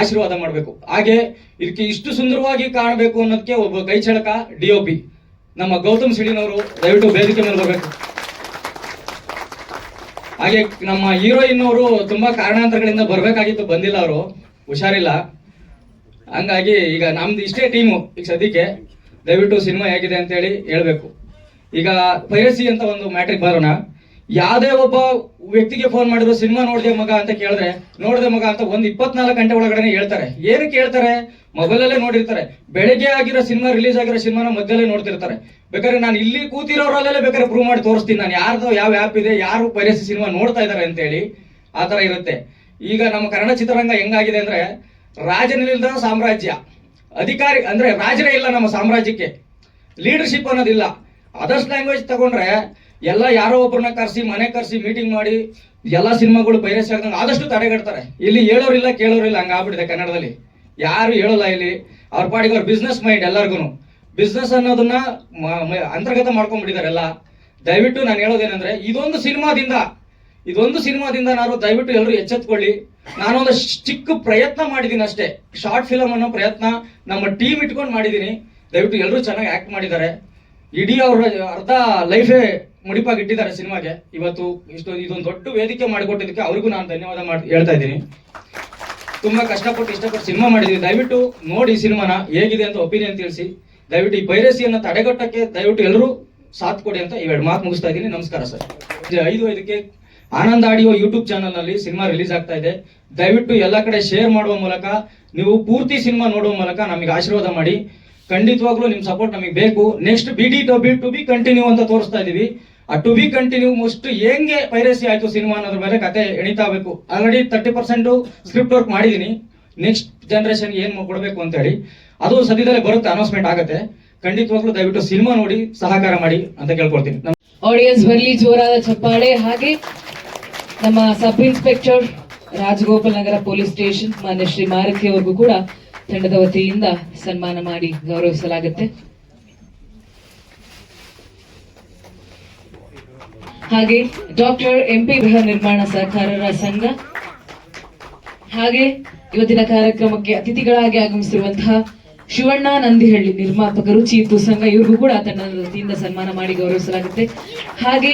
ಆಶೀರ್ವಾದ ಮಾಡಬೇಕು. ಹಾಗೆ ಇದಕ್ಕೆ ಇಷ್ಟು ಸುಂದರವಾಗಿ ಕಾಣಬೇಕು ಅನ್ನೋದಕ್ಕೆ ಒಬ್ಬ ಕೈ ಚಳಕ ಡಿ ಒ ಪಿ. ನಮ್ಮ ಗೌತಮ್ ಸಿಡಿನವರು ದಯವಿಟ್ಟು ವೇದಿಕೆ ಮೇಲೆ ಬರಬೇಕು ಹಾಗೆ ನಮ್ಮ ಹೀರೋಯಿನ್ ಅವರು ತುಂಬಾ ಕಾರಣಾಂತರಗಳಿಂದ ಬರಬೇಕಾಗಿತ್ತು, ಬಂದಿಲ್ಲ ಅವರು. ಹುಷಾರಿಲ್ಲ. ಹಂಗಾಗಿ ಈಗ ನಮ್ದು ಇಷ್ಟೇ ಟೀಮು ಈಗ ಸದ್ಯಕ್ಕೆ. ದಯವಿಟ್ಟು ಸಿನಿಮಾ ಹೇಗಿದೆ ಅಂತ ಹೇಳಿ ಹೇಳ್ಬೇಕು. ಈಗ ಪೈರಸಿ ಅಂತ ಒಂದು ಮ್ಯಾಟ್ರಿಕ್ ಬರೋಣ. ಯಾವುದೇ ಒಬ್ಬ ವ್ಯಕ್ತಿಗೆ ಫೋನ್ ಮಾಡಿದ್ರು, ಸಿನಿಮಾ ನೋಡಿದೆ ಮಗ ಅಂತ ಕೇಳಿದ್ರೆ, ನೋಡಿದೆ ಮಗ ಅಂತ ಒಂದು ಇಪ್ಪತ್ನಾಲ್ಕು ಗಂಟೆ ಒಳಗಡೆ ಹೇಳ್ತಾರೆ. ಏನು ಹೇಳ್ತಾರೆ? ಮೊಬೈಲ್ ಅಲ್ಲೇ ನೋಡಿರ್ತಾರೆ. ಬೆಳಗ್ಗೆ ಆಗಿರೋ ಸಿನಿಮಾ ರಿಲೀಸ್ ಆಗಿರೋ ಸಿನಿಮಾನ ಮಧ್ಯದಲ್ಲೇ ನೋಡ್ತಿರ್ತಾರೆ. ಬೇಕಾದ್ರೆ ನಾನು ಇಲ್ಲಿ ಕೂತಿರೋರಲ್ಲೇ ಬೇಕಾದ್ರೆ ಪ್ರೂವ್ ಮಾಡಿ ತೋರಿಸ್ತೀನಿ ನಾನು. ಯಾರ್ದು ಯಾವ ಆ್ಯಪ್ ಇದೆ, ಯಾರು ಪೈರಸಿ ಸಿನಿಮಾ ನೋಡ್ತಾ ಇದ್ದಾರೆ ಅಂತ ಹೇಳಿ ಆ ಥರ ಇರುತ್ತೆ. ಈಗ ನಮ್ಮ ಕನ್ನಡ ಚಿತ್ರರಂಗ ಹೆಂಗಾಗಿದೆ ಅಂದ್ರೆ ರಾಜನಿಲ್ಲದ ಸಾಮ್ರಾಜ್ಯ. ಅಧಿಕಾರಿ ಅಂದ್ರೆ ರಾಜನೇ ಇಲ್ಲ ನಮ್ಮ ಸಾಮ್ರಾಜ್ಯಕ್ಕೆ. ಲೀಡರ್ಶಿಪ್ ಅನ್ನೋದಿಲ್ಲ. ಅದರ್ಸ್ ಲ್ಯಾಂಗ್ವೇಜ್ ತಗೊಂಡ್ರೆ ಎಲ್ಲ ಯಾರೋ ಒಬ್ಬರನ್ನ ಕರೆಸಿ, ಮನೆ ಕರೆಸಿ ಮೀಟಿಂಗ್ ಮಾಡಿ, ಎಲ್ಲ ಸಿನಿಮಾಗಳು ಪೈರಸಿ ಆಗ್ದಂಗೆ ಆದಷ್ಟು ತಡೆಗಟ್ತಾರೆ. ಇಲ್ಲಿ ಹೇಳೋರಿಲ್ಲ, ಕೇಳೋರಿಲ್ಲ ಹಂಗ ಆಗ್ಬಿಟ್ಟಿದೆ ಕನ್ನಡದಲ್ಲಿ. ಯಾರು ಹೇಳೋಲ್ಲ ಇಲ್ಲಿ. ಅವ್ರ ಪಾಡಿಗೆ ಅವ್ರ ಬಿಸ್ನೆಸ್ ಮೈಂಡ್ ಎಲ್ಲರಿಗೂ ಬಿಸ್ನೆಸ್ ಅನ್ನೋದನ್ನ ಅಂತರ್ಗತ ಮಾಡ್ಕೊಂಡ್ಬಿಟ್ಟಿದ್ದಾರೆ ಎಲ್ಲ ದಯವಿಟ್ಟು ನಾನು ಹೇಳೋದೇನೆಂದ್ರೆ, ಇದೊಂದು ಸಿನಿಮಾದಿಂದ ಇದೊಂದು ಸಿನಿಮಾದಿಂದ ನಾನು ದಯವಿಟ್ಟು ಎಲ್ಲರೂ ಎಚ್ಚೆತ್ಕೊಳ್ಳಿ. ನಾನೊಂದು ಚಿಕ್ಕ ಪ್ರಯತ್ನ ಮಾಡಿದ್ದೀನಿ ಅಷ್ಟೇ. ಶಾರ್ಟ್ ಫಿಲಮ್ ಅನ್ನೋ ಪ್ರಯತ್ನ ನಮ್ಮ ಟೀಮ್ ಇಟ್ಕೊಂಡು ಮಾಡಿದ್ದೀನಿ ದಯವಿಟ್ಟು ಎಲ್ಲರೂ ಚೆನ್ನಾಗಿ ಆಕ್ಟ್ ಮಾಡಿದ್ದಾರೆ ಇಡೀ ಅವ್ರ ಅರ್ಧ ಲೈಫೇ ಮುಡಿಪಾಗಿ ಇಟ್ಟಿದ್ದಾರೆ ಸಿನಿಮಾಗೆ. ಇವತ್ತು ಇಷ್ಟೊಂದು ಇದೊಂದು ದೊಡ್ಡ ವೇದಿಕೆ ಮಾಡಿಕೊಟ್ಟಿದ್ದಕ್ಕೆ ಅವ್ರಿಗೂ ನಾನು ಧನ್ಯವಾದ ಮಾಡಿ, ಹೇಳ್ತಾ ಇದ್ದೀನಿ. ತುಂಬಾ ಕಷ್ಟಪಟ್ಟು ಇಷ್ಟಪಟ್ಟು ಸಿನಿಮಾ ಮಾಡಿದ್ದೀನಿ ದಯವಿಟ್ಟು ನೋಡಿ ಸಿನಿಮಾನ ಹೇಗಿದೆ ಅಂತ ಒಪಿನಿಯನ್ ತಿಳಿಸಿ. ದಯವಿಟ್ಟು ಈ ಪೈರಸಿಯನ್ನ ತಡೆಗಟ್ಟಕ್ಕೆ ದಯವಿಟ್ಟು ಎಲ್ಲರೂ ಸಾಥ್ ಕೊಡಿ ಅಂತ ಇವೆರಡು ಮಾತು ಮುಗಿಸ್ತಾ ಇದ್ದೀನಿ. ನಮಸ್ಕಾರ ಸರ್. ಐದು ಐದಕ್ಕೆ ಆನಂದ ಆಡಿಯೋ ಯೂಟ್ಯೂಬ್ ಚಾನಲ್ನಲ್ಲಿ ಸಿನಿಮಾ ರಿಲೀಸ್ ಆಗ್ತಾ ಇದೆ. ದಯವಿಟ್ಟು ಎಲ್ಲ ಕಡೆ ಶೇರ್ ಮಾಡುವ ಮೂಲಕ, ನೀವು ಪೂರ್ತಿ ಸಿನಿಮಾ ನೋಡುವ ಮೂಲಕ ನಮಗೆ ಆಶೀರ್ವಾದ ಮಾಡಿ. ಖಂಡಿತವಾಗ್ಲೂ ನಿಮ್ ಸಪೋರ್ಟ್ ನಮಗೆ ಬೇಕು. Next B D to be to be continue ಅಂತ ತೋರಿಸ್ತಾ ಇದೀವಿ. ಆ ಟು ಬಿ ಕಂಟಿನ್ಯೂ ಮೋಸ್ಟ್ ಹೆಂಗೆ ಪೈರಸಿ ಆಯ್ತು ಸಿನಿಮಾ ಅನ್ನೋದ್ರ ಮೇಲೆ ಕತೆ ಎಣಿತಾ ಬೇಕು. Already thirty percent script work ಮಾಡಿದೀನಿ. ನೆಕ್ಸ್ಟ್ ಜನರೇಷನ್ ಏನ್ ಕೊಡಬೇಕು ಅಂತ ಹೇಳಿ. ಅದು ಸದ್ಯದಲ್ಲೇ ಬರುತ್ತೆ ಅನೌನ್ಸ್ಮೆಂಟ್ ಆಗುತ್ತೆ. ಖಂಡಿತವಾಗ್ಲೂ ದಯವಿಟ್ಟು ಸಿನಿಮಾ ನೋಡಿ, ಸಹಕಾರ ಮಾಡಿ ಅಂತ ಕೇಳ್ಕೊಳ್ತೀನಿ. ಆಡಿಯನ್ಸ್ ಬರಲಿ, ಜೋರಾದ ಚಪ್ಪಾಳೆ. ಹಾಗೆ ನಮ್ಮ sub inspector Rajagopal Nagar police station ಮಾನ್ಯ ಶ್ರೀ ಮಾರತಿ ಕೂಡ ತಂಡದ ವತಿಯಿಂದ ಸನ್ಮಾನ ಮಾಡಿ ಗೌರವಿಸಲಾಗುತ್ತೆ. ಹಾಗೆ ಡಾಕ್ಟರ್ ಎಂಪಿ ಗೃಹ ನಿರ್ಮಾಣ ಸಹಕಾರರ ಸಂಘ, ಹಾಗೆ ಇವತ್ತಿನ ಕಾರ್ಯಕ್ರಮಕ್ಕೆ ಅತಿಥಿಗಳಾಗಿ ಆಗಮಿಸಿರುವಂತಹ ಶಿವಣ್ಣ ನಂದಿಹಳ್ಳಿ ನಿರ್ಮಾಪಕರು, ಚೀತು ಸಂಘ, ಇವ್ರಿಗೂ ಕೂಡ ತಂಡದ ವತಿಯಿಂದ ಸನ್ಮಾನ ಮಾಡಿ ಗೌರವಿಸಲಾಗುತ್ತೆ. ಹಾಗೆ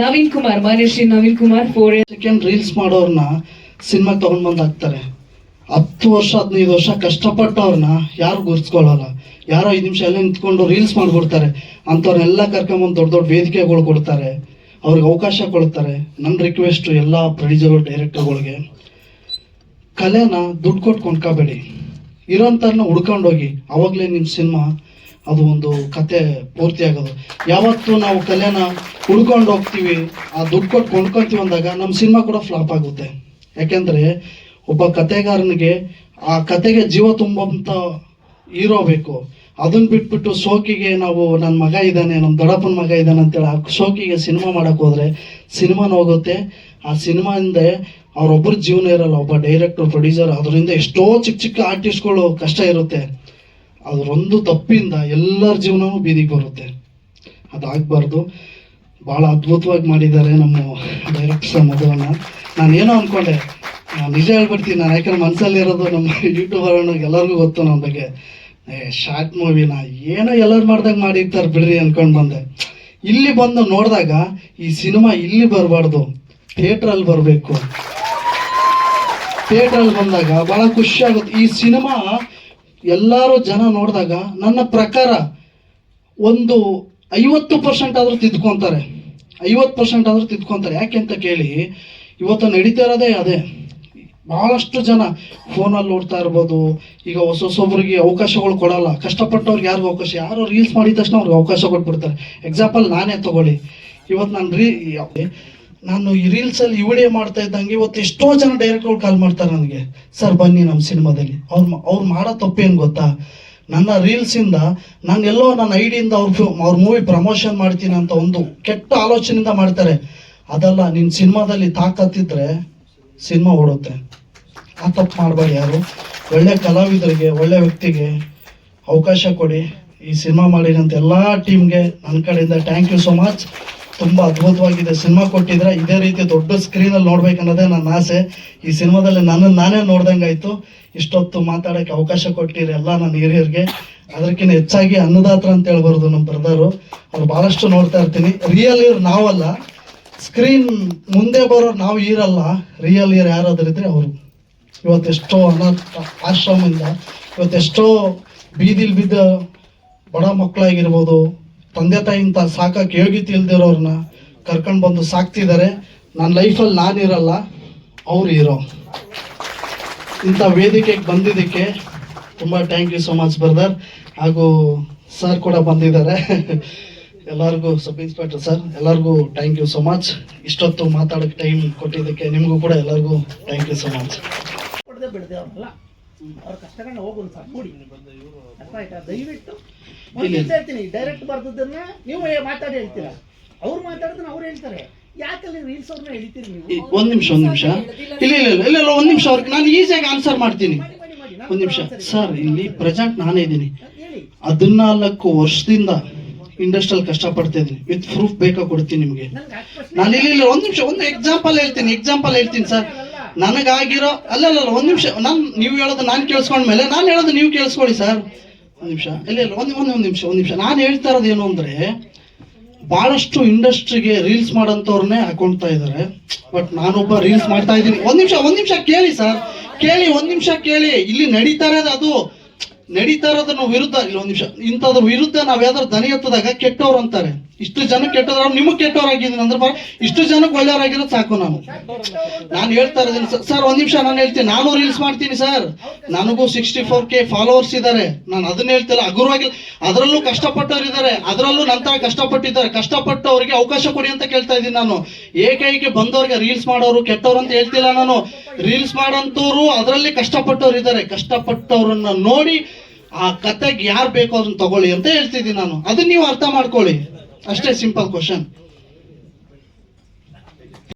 ನವೀನ್ ಕುಮಾರ್, ಮಾನ್ಯ Shri Naveen Kumar four second reels ಮಾಡೋರ್ನ ಸಿನಿಮಾ ತಗೊಂಡ್ ಬಂದಾಗ್ತಾರೆ. ಹತ್ತು ವರ್ಷ, ಹದಿನೈದು ವರ್ಷ ಕಷ್ಟಪಟ್ಟವ್ರನ್ನ ಯಾರು ಗುರ್ಸ್ಕೊಳ್ಳಲ್ಲ ಯಾರೋ ಐದು ನಿಮಿಷ ಎಲ್ಲ ನಿಂತ್ಕೊಂಡು ರೀಲ್ಸ್ ಮಾಡಿಬಿಡ್ತಾರೆ. ಅಂಥವ್ರನ್ನೆಲ್ಲ ಕರ್ಕೊಂಬಂದು ದೊಡ್ಡ ದೊಡ್ಡ ವೇದಿಕೆಗಳು ಕೊಡ್ತಾರೆ. ಅವ್ರಿಗೆ ಅವಕಾಶ ಕೊಡ್ತಾರೆ. ನನ್ನ ರಿಕ್ವೆಸ್ಟ್ ಎಲ್ಲ ಪ್ರೊಡ್ಯೂಸರ್ ಡೈರೆಕ್ಟರ್ಗಳಿಗೆ ಕಲೆನ ದುಡ್ಡು ಕೊಟ್ಟು ಕೊಂಡ್ಕೋಬೇಡಿ. ಇರೋಂಥವ್ರನ್ನ ಹುಡ್ಕೊಂಡೋಗಿ, ಅವಾಗಲೇ ನಿಮ್ಮ ಸಿನಿಮಾ ಅದು ಒಂದು ಕತೆ ಪೂರ್ತಿ ಆಗೋದು ಯಾವತ್ತು ನಾವು ಕಲೆನ ಹುಡ್ಕೊಂಡು ಹೋಗ್ತೀವಿ ಆ ದುಡ್ಡು ಕೊಟ್ಟು ಕೊಂಡ್ಕೊತೀವಿ ಅಂದಾಗ ನಮ್ಮ ಸಿನಿಮಾ ಕೂಡ ಫ್ಲಾಪ್ ಆಗುತ್ತೆ. ಯಾಕೆಂದರೆ ಒಬ್ಬ ಕತೆಗಾರನಿಗೆ ಆ ಕತೆಗೆ ಜೀವ ತುಂಬಂತ ಹೀರೋ ಬೇಕು. ಅದನ್ನ ಬಿಟ್ಬಿಟ್ಟು ಸೋಕಿಗೆ ನಾವು ನನ್ನ ಮಗ ಇದ್ದಾನೆ ನಮ್ಮ ದೊಡ್ಡಪ್ಪನ ಮಗ ಇದ್ದಾನೆ ಅಂತೇಳಿ ಆ ಸೋಕಿಗೆ ಸಿನಿಮಾ ಮಾಡಕ್ಕೆ ಹೋದ್ರೆ ಸಿನಿಮಾನ ಹೋಗುತ್ತೆ ಆ ಸಿನಿಮಾ ಹಿಂದೆ ಅವ್ರೊಬ್ಬರ ಜೀವನ ಇರಲ್ಲ, ಒಬ್ಬ ಡೈರೆಕ್ಟರ್ ಪ್ರೊಡ್ಯೂಸರ್ ಅದರಿಂದ ಎಷ್ಟೋ ಚಿಕ್ಕ ಚಿಕ್ಕ ಆರ್ಟಿಸ್ಟ್ಗಳು ಕಷ್ಟ ಇರುತ್ತೆ. ಅದರೊಂದು ತಪ್ಪಿಂದ ಎಲ್ಲರ ಜೀವನವೂ ಬೀದಿಗೆ ಬರುತ್ತೆ. ಅದಾಗಬಾರ್ದು. ಭಾಳ ಅದ್ಭುತವಾಗಿ ಮಾಡಿದ್ದಾರೆ ನಮ್ಮ ಡೈರೆಕ್ಟರ್ ಮದುವನ್ನ. ನಾನು ಏನೋ ಅಂದ್ಕೊಂಡೆ ನಾನ್ ನಿಜ ಹೇಳ್ಬಿಡ್ತೀನಿ, ನಾನು ಯಾಕಂದ್ರೆ ಮನಸ್ಸಲ್ಲಿರೋದು ನಮ್ಮ ಯೂಟ್ಯೂಬರ್ ಎಲ್ಲರಿಗೂ ಗೊತ್ತು ನನ್ನ ಬಗ್ಗೆ. ಶಾರ್ಟ್ ಮೂವಿನ ಏನೋ ಎಲ್ಲರೂ ಮಾಡ್ದಾಗ ಮಾಡಿರ್ತಾರೆ ಬಿಡ್ರಿ ಅನ್ಕೊಂಡು ಬಂದೆ. ಇಲ್ಲಿ ಬಂದು ನೋಡಿದಾಗ ಈ ಸಿನಿಮಾ ಇಲ್ಲಿ ಬರಬಾರ್ದು ಥಿಯೇಟ್ರಲ್ಲಿ ಬರಬೇಕು. ಥಿಯೇಟ್ರಲ್ಲಿ ಬಂದಾಗ ಭಾಳ ಖುಷಿ ಆಗುತ್ತೆ. ಈ ಸಿನಿಮಾ ಎಲ್ಲರೂ ಜನ ನೋಡಿದಾಗ ನನ್ನ ಪ್ರಕಾರ ಒಂದು ಐವತ್ತು ಪರ್ಸೆಂಟ್ ಆದರೂ ತಿದ್ಕೊತಾರೆ. ಐವತ್ತು ಪರ್ಸೆಂಟ್ ಆದರೂ ತಿದ್ಕೊತಾರೆ. ಯಾಕೆ ಅಂತ ಕೇಳಿ, ಇವತ್ತು ನಡೀತಾ ಇರೋದೇ ಅದೇ. ಭಾಳಷ್ಟು ಜನ ಫೋನಲ್ಲಿ ನೋಡ್ತಾ ಇರ್ಬೋದು. ಈಗ ಹೊಸ ಹೊಸೊಬ್ರಿಗೆ ಅವಕಾಶಗಳು ಕೊಡಲ್ಲ. ಕಷ್ಟಪಟ್ಟವ್ರಿಗೆ ಯಾರಿಗೂ ಅವಕಾಶ ಯಾರು ರೀಲ್ಸ್ ಮಾಡಿದ ತಕ್ಷಣ ಅವ್ರಿಗೆ ಅವಕಾಶ ಕೊಟ್ಬಿಡ್ತಾರೆ. ಎಕ್ಸಾಂಪಲ್ ನಾನೇ ತಗೊಳ್ಳಿ. ಇವತ್ತು ನಾನು ರೀ ನಾನು ಈ ರೀಲ್ಸಲ್ಲಿ ವಿಡಿಯೋ ಮಾಡ್ತಾ ಇದ್ದಂಗೆ ಇವತ್ತು ಎಷ್ಟೋ ಜನ ಡೈರೆಕ್ಟ್ಗಳು ಕಾಲ್ ಮಾಡ್ತಾರೆ ನನಗೆ. ಸರ್, ಬನ್ನಿ ನಮ್ಮ ಸಿನಿಮಾದಲ್ಲಿ. ಅವ್ರು ಅವ್ರು ಮಾಡೋ ತಪ್ಪೇನು ಗೊತ್ತಾ? ನನ್ನ ರೀಲ್ಸಿಂದ ನಾನು ಎಲ್ಲೋ ನನ್ನ ಐಡಿಯಿಂದ ಅವ್ರ ಅವ್ರ ಮೂವಿ ಪ್ರಮೋಷನ್ ಮಾಡ್ತೀನಿ ಅಂತ ಒಂದು ಕೆಟ್ಟ ಆಲೋಚನೆಯಿಂದ ಮಾಡ್ತಾರೆ. ಅದಲ್ಲ ನಿನ್ನ ಸಿನಿಮಾದಲ್ಲಿ ತಾಕತ್ತಿದ್ರೆ ಸಿನಿಮಾ ಓಡುತ್ತೆ. ಆ ತಪ್ಪು ಮಾಡಬೇಡಿ ಯಾರು. ಒಳ್ಳೆ ಕಲಾವಿದರಿಗೆ, ಒಳ್ಳೆ ವ್ಯಕ್ತಿಗೆ ಅವಕಾಶ ಕೊಡಿ. ಈ ಸಿನಿಮಾ ಮಾಡಿದಂಥ ಎಲ್ಲ ಟೀಮ್ಗೆ ನನ್ನ ಕಡೆಯಿಂದ ಥ್ಯಾಂಕ್ ಯು ಸೋ ಮಚ್ ತುಂಬ ಅದ್ಭುತವಾಗಿದೆ ಸಿನಿಮಾ ಕೊಟ್ಟಿದ್ರೆ ಇದೇ ರೀತಿ ದೊಡ್ಡ ಸ್ಕ್ರೀನಲ್ಲಿ ನೋಡ್ಬೇಕನ್ನೋದೇ ನನ್ನ ಆಸೆ. ಈ ಸಿನಿಮಾದಲ್ಲಿ ನನ್ನನ್ನು ನಾನೇ ನೋಡ್ದಂಗಾಯ್ತು. ಇಷ್ಟೊತ್ತು ಮಾತಾಡೋಕ್ಕೆ ಅವಕಾಶ ಕೊಟ್ಟಿರಿ ಎಲ್ಲ ನನ್ನ ಹಿರಿಯರಿಗೆ. ಅದಕ್ಕಿಂತ ಹೆಚ್ಚಾಗಿ ಅನ್ನದಾತ್ರ ಅಂತ ಹೇಳ್ಬಾರ್ದು ನಮ್ಮ ಬ್ರದರು. ಅವ್ರು ಭಾಳಷ್ಟು ನೋಡ್ತಾ ಇರ್ತೀನಿ. ರಿಯಲ್ ಇರ್ ನಾವಲ್ಲ. ಸ್ಕ್ರೀನ್ ಮುಂದೆ ಬರೋ ನಾವು ಇರಲ್ಲ. ರಿಯಲ್ ಇಯರ್ ಯಾರಾದ್ರೂ ಇದ್ರೆ ಅವರು. ಇವತ್ತೆಷ್ಟೋ ಅನಾಥ ಆಶ್ರಮದಿಂದ ಇವತ್ತೆಷ್ಟೋ ಬೀದಿಲಿ ಬಿದ್ದ ಬಡ ಮಕ್ಕಳಾಗಿರ್ಬೋದು ತಂದೆ ತಾಯಿಯಿಂದ ಸಾಕಕ್ಕೆ ಯೋಗ್ಯತೆ ಇಲ್ದಿರೋರ್ನ ಕರ್ಕೊಂಡು ಬಂದು ಸಾಕ್ತಿದ್ದಾರೆ. ನನ್ನ ಲೈಫಲ್ಲಿ ನಾನಿರಲ್ಲ ಅವ್ರು ಇರೋ. ಇಂಥ ವೇದಿಕೆಗೆ ಬಂದಿದ್ದಕ್ಕೆ ತುಂಬ thank you so much brother ಹಾಗೂ ಸರ್ ಕೂಡ ಬಂದಿದ್ದಾರೆ. ಎಲ್ಲರಿಗೂ ಸಬ್ ಇನ್ಸ್ಪೆಕ್ಟರ್ ಸರ್ ಎಲ್ಲರಿಗೂ ಥ್ಯಾಂಕ್ ಯು ಸೊ ಮಚ್ ಇಷ್ಟೊತ್ತು ಮಾತಾಡಕ್ಕೆ ಟೈಮ್ ಕೊಟ್ಟಿದ್ದಕ್ಕೆ ನಿಮಗೂ ಕೂಡ ಎಲ್ಲರಿಗೂ ಥ್ಯಾಂಕ್ ಯು ಸೊ ಮಚ್ ಹೊಡೆದೇ ಬಿಡದೆ ಅವ್ರಲ್ಲ. ಅವ್ರ ಕಷ್ಟಗಳನ್ನ ಹೋಗೋದು ಸರ್ ನೋಡಿ. ಅರ್ಥ ಆಯ್ತಾ? ದಯವಿಟ್ಟು ಒಂದು ಹೇಳ್ತೀನಿ. ಡೈರೆಕ್ಟ್ ಬರ್ದದನ್ನ ನೀವು ಮಾತಾಡಿ ಹೇಳ್ತೀರಾ ಅವ್ರು ಮಾತಾಡಿದ್ರೆ ಅವ್ರು ಹೇಳ್ತಾರೆ. ಯಾಕಲ್ಲಿ ರೀಲ್ಸ್ ಅವ್ರನ್ನ ಹೇಳ್ತೀರಿ ನೀವು? ಒಂದ್ ನಿಮಿಷ ಒಂದ್ ನಿಮಿಷ. ಇಲ್ಲ ಇಲ್ಲ ಇಲ್ಲ ಇಲ್ಲ ಒಂದ್ ನಿಮಿಷ ಅವ್ರಿಗೆ ನಾನು ಈಸಿಯಾಗಿ ಆನ್ಸರ್ ಮಾಡ್ತೀನಿ. ಒಂದ್ ನಿಮಿಷ. ಸರ್ ಇಲ್ಲಿ ಪ್ರೆಸೆಂಟ್ ನಾನೇ ಇದ್ದೀನಿ. ಹದಿನಾಲ್ಕು ವರ್ಷದಿಂದ ಇಂಡಸ್ಟ್ರಿಯಲ್ಲಿ ಕಷ್ಟಪಡ್ತಾ ಇದ್ದೀನಿ ವಿತ್ ಪ್ರೂಫ್ ಬೇಕಾ ಕೊಡ್ತೀನಿ ನಿಮಗೆ. ನಾನು ಇಲ್ಲಿ ಇಲ್ಲ ಒಂದ್ ನಿಮಿಷ, ಒಂದು ಎಕ್ಸಾಂಪಲ್ ಹೇಳ್ತೀನಿ ಎಕ್ಸಾಂಪಲ್ ಹೇಳ್ತೀನಿ ಸರ್ ನನಗಾಗಿರೋ, ಅಲ್ಲ ಅಲ್ಲ ಒಂದು ನಿಮಿಷ, ನಾನು, ನೀವು ಹೇಳೋದು ನಾನು ಕೇಳಿಸ್ಕೊಂಡ್ಮೇಲೆ ನಾನು ಹೇಳೋದು ನೀವು ಕೇಳಿಸ್ಕೊಳ್ಳಿ ಸರ್ ಒಂದು ನಿಮಿಷ, ಇಲ್ಲ ಇಲ್ಲ, ಒಂದು ಒಂದು, ಒಂದ್ ನಿಮಿಷ, ಒಂದು ನಿಮಿಷ. ನಾನು ಹೇಳ್ತಾ ಇರೋದು ಏನು ಅಂದ್ರೆ, ಬಹಳಷ್ಟು ಇಂಡಸ್ಟ್ರಿಗೆ ರೀಲ್ಸ್ ಮಾಡೋಂಥವ್ರನ್ನೇ ಹಾಕೊಳ್ತಾ ಇದ್ದಾರೆ ಬಟ್ ನಾನೊಬ್ಬ ರೀಲ್ಸ್ ಮಾಡ್ತಾ ಇದ್ದೀನಿ. ಒಂದು ನಿಮಿಷ ಒಂದು ನಿಮಿಷ ಕೇಳಿ ಸರ್ ಕೇಳಿ, ಒಂದು ನಿಮಿಷ ಕೇಳಿ. ಇಲ್ಲಿ ನಡೀತಾರೆ ಅದು. ನಡೀತಾ ಇರೋದನ್ನ ವಿರುದ್ಧ ಇಲ್ಲ ಒಂದ್ ನಿಮಿಷ ಇಂಥದ್ರ ವಿರುದ್ಧ ನಾವ್ ಯಾವ್ದಾದ್ರು ದನಿ ಎತ್ತದಾಗ ಕೆಟ್ಟವ್ರು ಅಂತಾರೆ. ಇಷ್ಟು ಜನ ಕೆಟ್ಟವ್ರು, ನಿಮಗ್ ಕೆಟ್ಟವರಾಗಿದ್ದೀನಿ ಅಂದ್ರೆ ಬಾ, ಇಷ್ಟು ಜನಕ್ಕೆ ಒಳ್ಳೆಯವರಾಗಿರೋದು ಸಾಕು ನಾನು. ನಾನು ಹೇಳ್ತಾ ಇರೋದಿಲ್ಲ. ಸರ್, ಒಂದು ನಿಮಿಷ ನಾನು ಹೇಳ್ತೀನಿ. ನಾನು ರೀಲ್ಸ್ ಮಾಡ್ತೀನಿ, ಸರ್. ನನಗೂ ಸಿಕ್ಸ್ಟಿ ಫೋರ್ ಕೆ ಫಾಲೋವರ್ಸ್ ಇದ್ದಾರೆ ನಾನು ಅದನ್ನ ಹೇಳ್ತಿಲ್ಲ. ಹಗುರವಾಗಿ, ಅದರಲ್ಲೂ ಕಷ್ಟಪಟ್ಟವ್ರು ಇದ್ದಾರೆ ಅದರಲ್ಲೂ ನಂತರ ಕಷ್ಟಪಟ್ಟಿದ್ದಾರೆ. ಕಷ್ಟಪಟ್ಟವ್ರಿಗೆ ಅವಕಾಶ ಕೊಡಿ ಅಂತ ಕೇಳ್ತಾ ಇದ್ದೀನಿ ನಾನು. ಏಕೈಕ ಬಂದವ್ರಿಗೆ ರೀಲ್ಸ್ ಮಾಡೋರು ಕೆಟ್ಟವ್ರು ಅಂತ ಹೇಳ್ತಿಲ್ಲ ನಾನು. ರೀಲ್ಸ್ ಮಾಡೋಂಥವ್ರು ಅದರಲ್ಲಿ ಕಷ್ಟಪಟ್ಟವ್ರು ಇದ್ದಾರೆ ಕಷ್ಟಪಟ್ಟವ್ರನ್ನ ನೋಡಿ ಆ ಕತೆಗೆ ಯಾರು ಬೇಕೋ ಅದನ್ನ ತಗೊಳ್ಳಿ ಅಂತ ಹೇಳ್ತಿದ್ದೀನಿ ನಾನು. ಅದನ್ನ ನೀವು ಅರ್ಥ ಮಾಡ್ಕೊಳ್ಳಿ. ಅಷ್ಟೇ ಸಿಂಪಲ್ ಕ್ವಶನ್